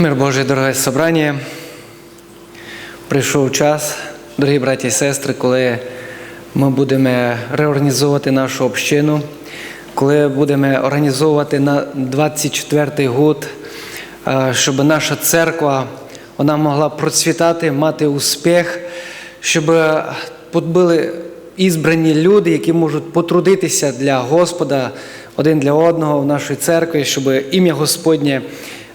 Мир Божий, дороге собрання. Прийшов час, дорогі браті і сестри, коли ми будемо реорганізовувати нашу общину, коли будемо організовувати на 24-й год, щоб наша церква вона могла процвітати, мати успіх, щоб були ізбрані люди, які можуть потрудитися для Господа один для одного в нашій церкві, щоб ім'я Господнє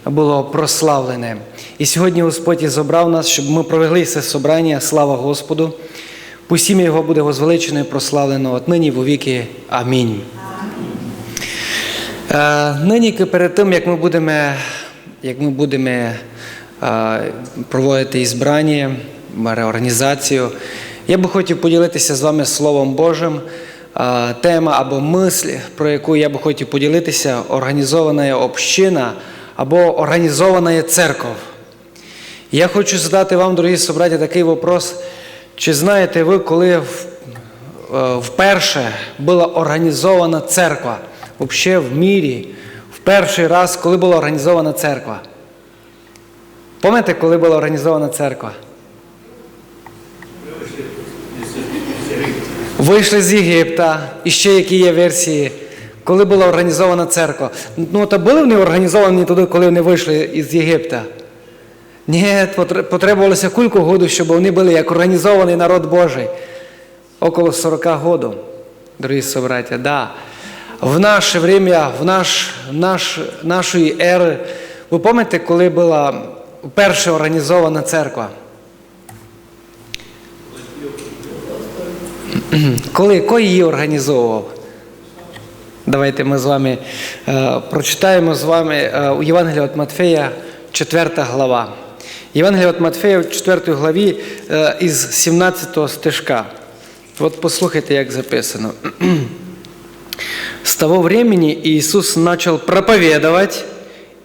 було прославлене. І сьогодні Господь і забрав нас, щоб ми провели це собрання. Слава Господу. Пусть ім'я Його буде возвеличено і прославлено от нині во віки. Амінь. Е, Нині перед тим, як ми будемо, як ми будемо е, проводити ізбрання, реорганізацію, я би хотів поділитися з вами Словом Божим. Е, Тема або мисль, про яку я би хотів поділитися, організована община або організована церква. Я хочу задати вам, дорогі собраті, такий вопрос. Чи знаєте ви, коли е, вперше була організована церква? Взагалі в мірі, в перший раз, коли була організована церква? Пам'ятаєте, коли була організована церква? Вийшли з Єгипта, і ще які є версії, коли була організована церква. Ну, то були вони організовані туди, коли вони вийшли із Єгипта? Ні, потребувалося кілька году, щоб вони були як організований народ Божий. Около 40 годів, дорогі собраття, да. В наше время, в наш, наш, нашої ери, ви пам'ятаєте, коли була перша організована церква? Коли, хто її організовував? Давайте ми з вами е, прочитаємо з вами е, у Євангелії від Матфея, 4 глава. Євангелія від Матфея, в 4 главі е, із 17 стежка. От послухайте, як записано. С того времени Иисус начал проповедовать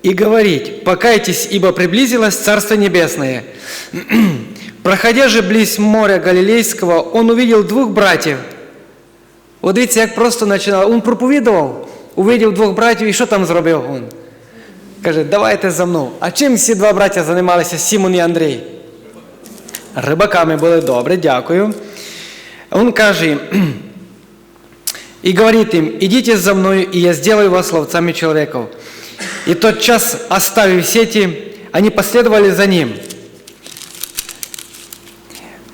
и говорить, «Покайтесь, ибо приблизилось Царство Небесное». Проходя же близ моря Галилейского, он увидел двух братьев. От дивіться, як просто починав. Він проповідував, увидів двох братів і що там зробив він? Каже, давайте за мною. А чим всі два браття займалися, Сімон і Андрій? Рибаками були добре, дякую. Он каже їм, и говорит им, идите за мною, и я сделаю вас ловцами человеков. И тот час, оставив сети, они последовали за ним.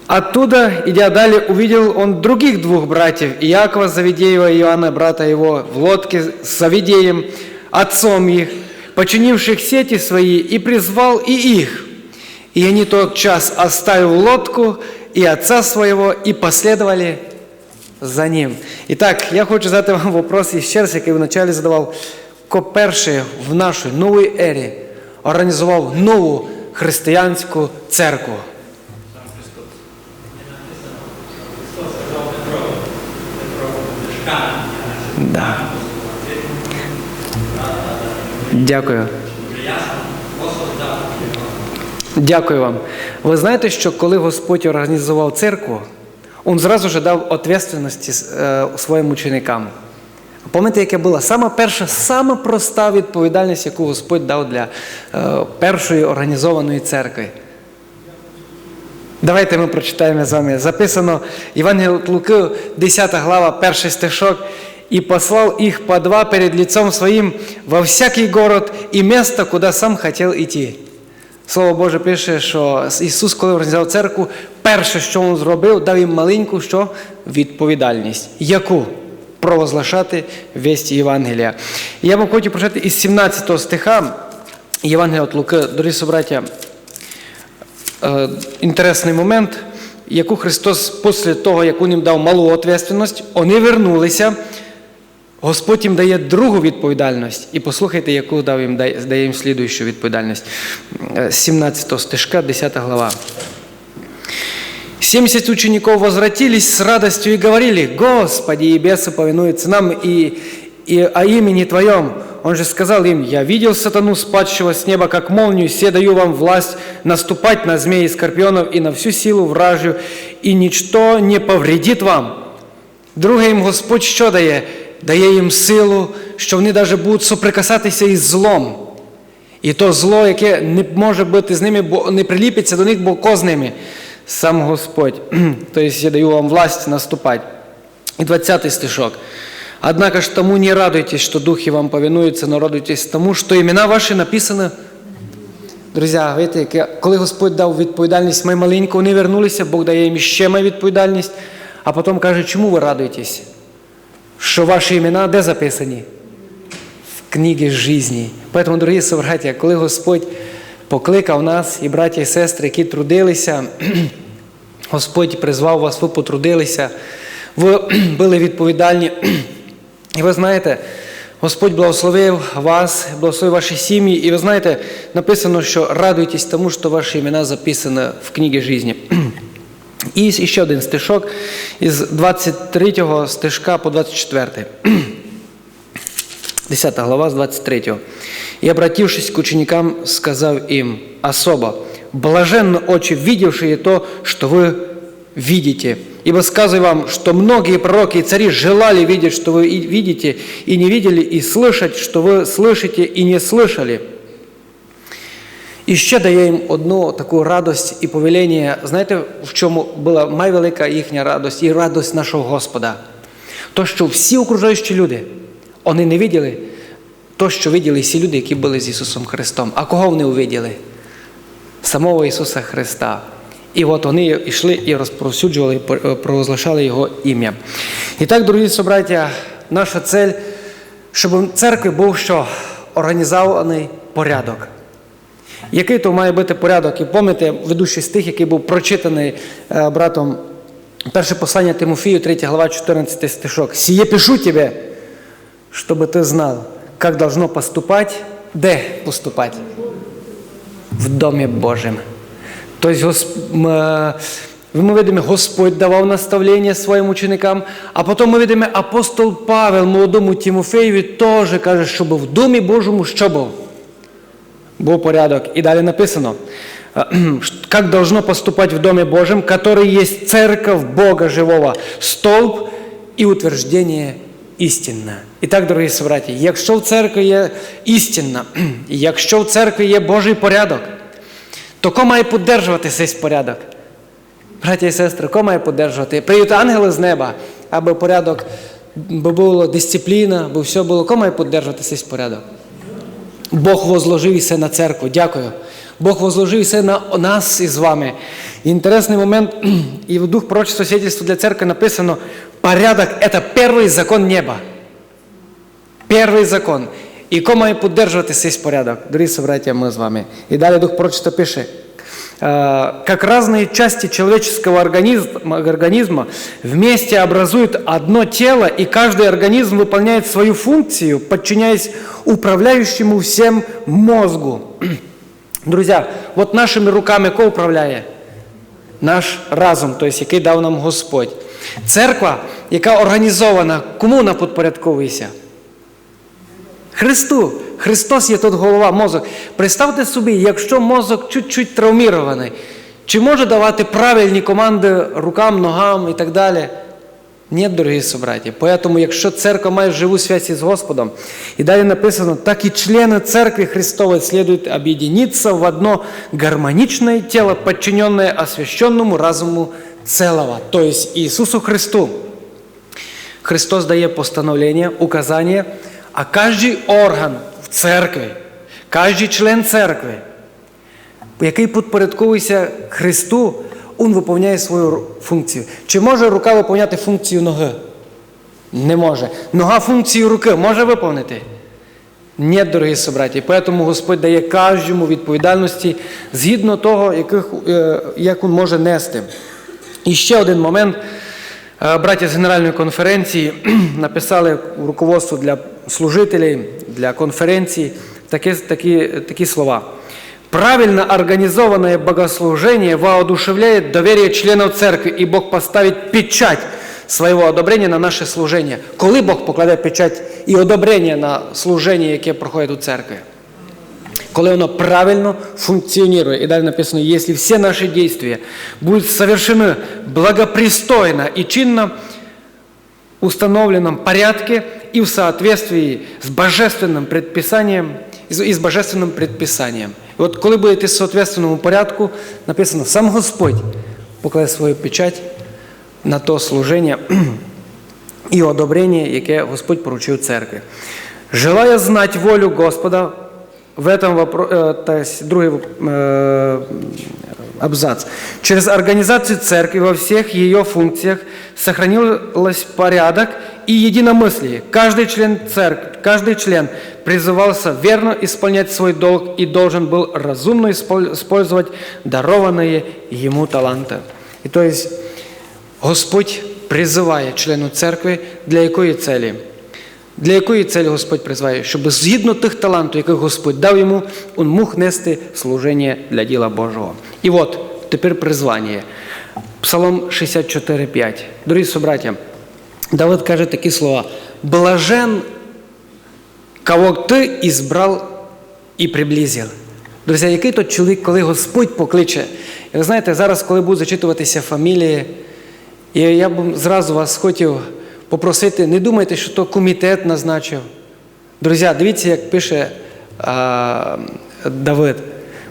Оттуда, идя далее, увидел он других двух братьев, Иакова Завидеева и Иоанна, брата его, в лодке с Завидеем, отцом их, починивших сети свои, и призвал и их. И они тот час, оставив лодку и отца своего, и последовали за ним. І так, я хочу задати вам вопрос іще раз, який вначалі задавав. Хто перший в нашій новій ері організував нову християнську церкву? Дякую. Дякую вам. Ви знаєте, що коли Господь організував церкву, Він зразу ж дав відповідальності е, своїм ученикам. Пам'ятаєте, яка була сама перша, сама проста відповідальність, яку Господь дав для е, першої організованої церкви. Давайте ми прочитаємо з вами. Записано Євангеліє Луки, 10 глава, перший стишок. «И послал их по два перед лицом своим во всякий город и место, куда сам хотел идти». Слово Боже пише, що Ісус, коли організував церкву, перше, що Він зробив, дав їм маленьку що? відповідальність. Яку? Провозглашати вісті Євангелія. Я вам хочу прочитати із 17 стиха Євангелія від Луки, дорогі собраття, е, інтересний момент, яку Христос після того, як Він їм дав малу відповідальність, вони вернулися, Господь їм дає другу відповідальність. І послухайте, яку дав їм, дає дає їм слідуючу відповідальність. Е, 17 стежка, 10 глава. 70 учеников возвратились с радостью и говорили, «Господи, и бесы повинуются нам и, и о имени Твоем». Он же сказал им, «Я видел сатану, спадшего с неба, как молнию, все даю вам власть наступать на змеи и скорпионов и на всю силу вражью, и ничто не повредит вам». Друге їм Господь що дає? Дає їм силу, що вони навіть будуть соприкасатися із злом. І то зло, яке не може бути з ними, бо не приліпиться до них, бо ко з ними? Сам Господь. Тобто я даю вам власть наступати. И 20 стишок. Однако ж тому не радуйтесь, что духи вам повинуются, но радуйтесь тому, что имена ваши написаны. Друзі, видите, коли Господь дав відповідальність, ми маленько не вернулися, Бог дає їм ще має відповідальність, а потім каже, чому ви радуєтесь? Що ваші імена де записані? В книгі житті. Тому, дорогі собраті, коли Господь покликав нас і браті і сестри, які трудилися, Господь призвав вас, ви потрудилися, ви були відповідальні. І ви знаєте, Господь благословив вас, благословив ваші сім'ї. І ви знаєте, написано, що радуйтесь тому, що ваші імена записані в книгі житті. І ще один стишок із 23 стишка по 24. 10 глава с 23. «И, обратившись к ученикам, сказав им особо, блаженны очи, видевшие то, что вы видите. Ибо сказываю вам, что многие пророки и цари желали видеть, что вы видите, и не видели, и слышать, что вы слышите, и не слышали». І ще дає їм одну таку радость і повеління. Знаєте, в чому була найвелика їхня радость і радость нашого Господа? То, що всі окружаючі люди, вони не виділи то, що виділи всі люди, які були з Ісусом Христом. А кого вони увиділи? Самого Ісуса Христа. І от вони йшли і розповсюджували, провозглашали Його ім'я. І так, дорогі собраття, наша цель, щоб в церкві був що організований порядок. Який то має бути порядок? І пам'ятаєте ведучий стих, який був прочитаний е, братом перше послання Тимофію, 3 глава, 14 стишок. «Сие пишу тебе, щоб ти знав, як должно поступати, де поступати? В Домі Божим. Тобто, е, ми видимо, Господь давав наставлення своїм ученикам, а потім ми видимо, апостол Павел молодому Тимофеєві теж каже, щоб в Домі Божому що був? Був порядок. І далі написано, как должно поступать в Доме Божьем, который есть церковь Бога живого, столб і утверждение істинне. І так, дорогі собраті, якщо в церкві є істинна, якщо в церкві є Божий порядок, то кого має підтримувати цей порядок? Браті і сестри, кого має підтримувати? Приють ангели з неба, аби порядок, бо була дисципліна, бо все було. Кого має підтримувати цей порядок? Бог возложив все на церкву. Дякую. Бог возложив все на нас із вами. Інтересний момент, і в дух пророчества свидетельства для церкви написано, порядок – це перший закон неба. Перший закон. І кому має підтримувати цей порядок? Дорогі собраття, ми з вами. І далі дух пророчества пише, «Э, как разные части человеческого организма, организма вместе образуют одно тело, и каждый организм выполняет свою функцию, подчиняясь управляющему всем мозгу. Друзья, вот нашими руками кто управляє? Наш разум, тобто який дав нам Господь. Церква, яка організована, кому вона підпорядковується? Христу. Христос є тут голова, мозок. Представте собі, якщо мозок чуть-чуть травмірований, чи може давати правильні команди рукам, ногам і так далі? Ні, дорогі собраті. Поэтому, якщо церква має живу связь з Господом, і далі написано, так і члени церкви Христовой следует объединиться в одно гармоничное тело, подчиненное освященному разуму целого, то есть Иисусу Христу. Христос дає постановлення, указання, а кожен орган в церкві, кожен член церкви, який підпорядковується Христу, він виконує свою функцію. Чи може рука виконувати функцію ноги? Не може. Нога функцію руки може виконати? Ні, дорогі собраті. Тому Господь дає кожному відповідальності згідно того, яких, е, як він може нести. І ще один момент. Е, Браті з Генеральної конференції написали руководство для служителей, для конференції такі, такі, такі слова. Правильно организованное богослужение воодушевляет доверие членов церкви, и Бог поставит печать своего одобрения на наше служение. Коли Бог покладе печать і одобрення на служення, яке проходить у церкві? Коли воно правильно функционирует. И далее написано, если все наши действия будут совершены благопристойно и чинно, установленном порядке и в соответствии с божественным предписанием із, із божественним предписанням. І от коли будете соответственному порядку, написано, сам Господь покладе свою печать на то служення і одобрення, яке Господь поручив церкві. Желая знать волю Господа, в этом вопро... э, то есть другой э, абзац. Через организацию церкви во всех ее функциях сохранилось порядок и единомыслие. Каждый член церкви, каждый член призывался верно исполнять свой долг и должен был разумно исполь- использовать дарованные ему таланты. И то есть Господь призиває члену церкви для якої цілі? Для якої цілі Господь призиває? Щоб згідно тих талантів, яких Господь дав йому, він мог нести служення для діла Божого. І от тепер призвання. Псалом 64,5. Дорогі собраття, Давид каже такі слова: Блажен, кого ти ізбрав і приблизив. Друзі, який то чоловік, коли Господь покличе? Ви знаєте, зараз, коли будуть зачитуватися фамілії, я б зразу вас хотів попросити, не думайте, що то комітет назначив. Друзі, дивіться, як пише а, Давид.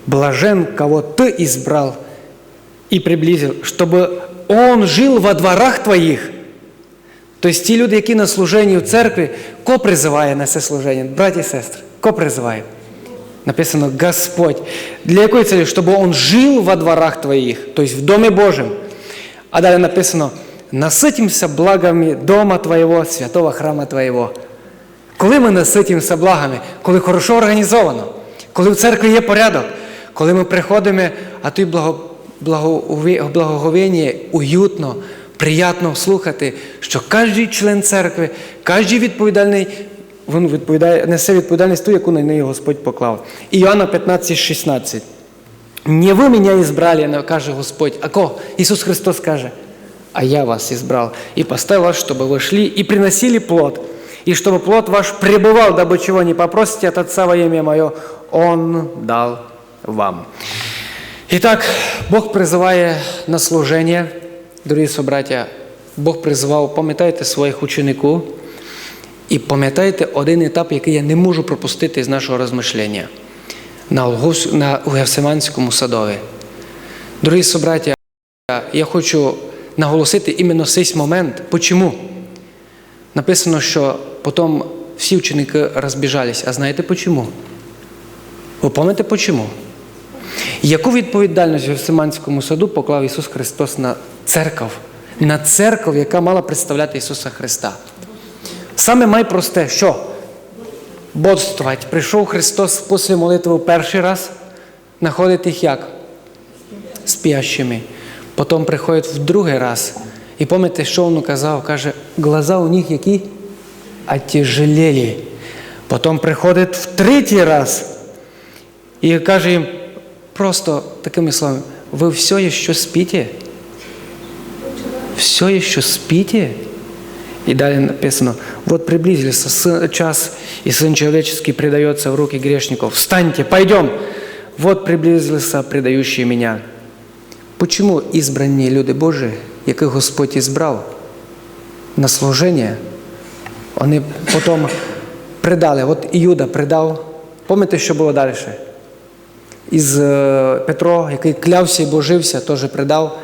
Блажен, кого ти избрал і приблизил, щоб он жив во дворах твоїх. Тобто ті люди, які на служенні в церкві, ко призиває на це служення? Браті і сестри, ко призиває? Написано Господь. Для якої цілі? Щоб он жив во дворах твоїх, тобто в Домі Божим. А далі написано, наситимся благами дома Твоєго, святого храма Твоєго. Коли ми наситимося благами, коли хорошо організовано, коли в церкві є порядок, коли ми приходимо, а тут благо, благогові- благоговіння, уютно, приємно слухати, що кожен член церкви, кожен відповідальний, він відповідає, несе відповідальність ту, яку на неї Господь поклав. Іоанна 15, 16. Не ви мене избрали, каже Господь, а кого? Ісус Христос каже, а я вас избрал и поставил вас, чтобы вы шли и приносили плод, и чтобы плод ваш пребывал, дабы чего не попросите от Отца во имя Мое, Он дал вам. Итак, Бог призиває на служення, дорогі собраття, Бог призивав, пам'ятайте своїх учеників і пам'ятайте один етап, який я не можу пропустити з нашого розмишлення на, Олгус- на у Гевсиманському садові. Дорогі собраття, я хочу наголосити іменно цей момент. Почому? Написано, що потім всі ученики розбіжались. А знаєте почому? Ви пам'ятаєте почому? Яку відповідальність в Гефсиманському саду поклав Ісус Христос на церкву? На церкву, яка мала представляти Ісуса Христа. Саме найпросте, що? Бодствувати. Прийшов Христос після молитви перший раз, знаходить їх як? Спящими. Потім приходить в другий раз. І пам'ятаєте, що він казав? Каже, глаза у них які? Отяжелели. Потім приходить в третій раз і каже їм просто такими словами, ви все ще спите? Все еще спите? И далее написано, вот приблизился сын- час, и Сын Человеческий предается в руки грешников. Встаньте, пойдем. Вот приблизился предающий меня. Почему избранні люди Божі, яких Господь ізбрав на служення, вони потім предали. От Іуда предав. Пам'ятаєте, що було далі? Із е, Петро, який клявся і божився, теж предав.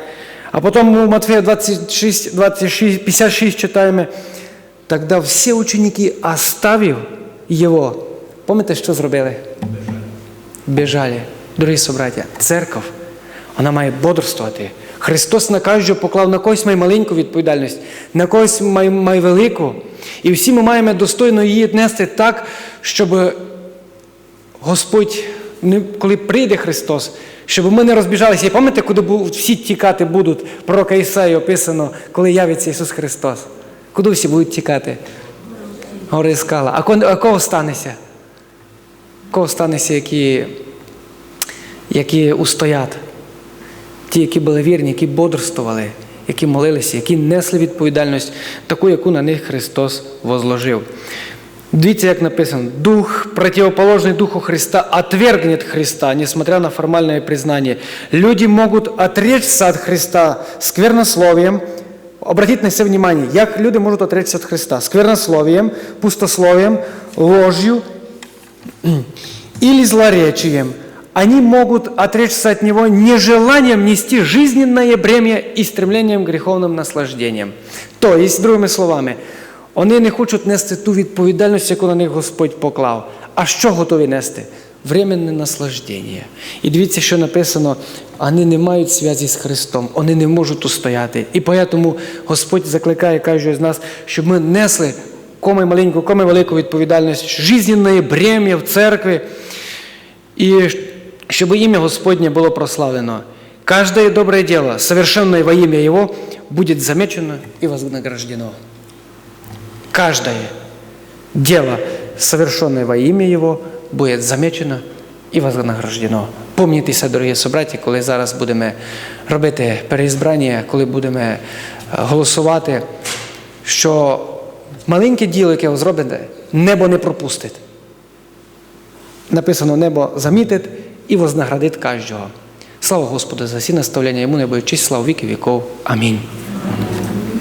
А потім у Матфея 26, 26, 56 читаємо, Тогда всі ученики, оставив його, пам'ятаєте, що зробили? Біжали. Дорогі собраття, церква, вона має бодрствувати. Христос на кожного поклав на когось має маленьку відповідальність, на когось має, має велику. І всі ми маємо достойно її нести так, щоб Господь, коли прийде Христос, щоб ми не розбіжалися. І пам'ятаєте, куди всі тікати будуть? Пророка Ісаї описано, коли явиться Ісус Христос. Куди всі будуть тікати? Гори і скала. А кон- а кого станеться? Кого станеться, які, які устоять? Ті, які були вірні, які бодрствували, які молилися, які несли відповідальність, таку, яку на них Христос возложив. Дивіться, як написано, дух, противоположный Духу Христа, отвергнет Христа, несмотря на формальное признание. Люди могут отречься от Христа сквернословием. Обратите на це внимание, як люди можуть отречься від Христа? Сквернословием, пустословием, ложью или злоречием, они могут отречься от него нежеланием нести жизненное бремя и стремлением к греховным наслаждениям. Тобто, другими словами, вони не хочуть нести ту відповідальність, яку на них Господь поклав. А що готові нести? Временне наслаждення. І дивіться, що написано, вони не мають зв'язі з Христом, вони не можуть устояти. І тому Господь закликає кожного з нас, щоб ми несли коми маленьку, коми велику відповідальність, жизненне брем'я в церкві, и чтобы имя Господне было прославлено. Каждое доброе дело, совершенное во имя Его, будет замечено и вознаграждено. Каждое дело, совершенное во имя Его, буде замечено і вознаграждено. Помнітеся, дорогі собраті, коли зараз будемо робити переізбрання, коли будемо е, голосувати, що маленьке діло, яке ви зробите, небо не пропустить. Написано небо замітить і вознаградить кожного. Слава Господу за всі наставлення, йому не боючись, слава віки віков. Амінь.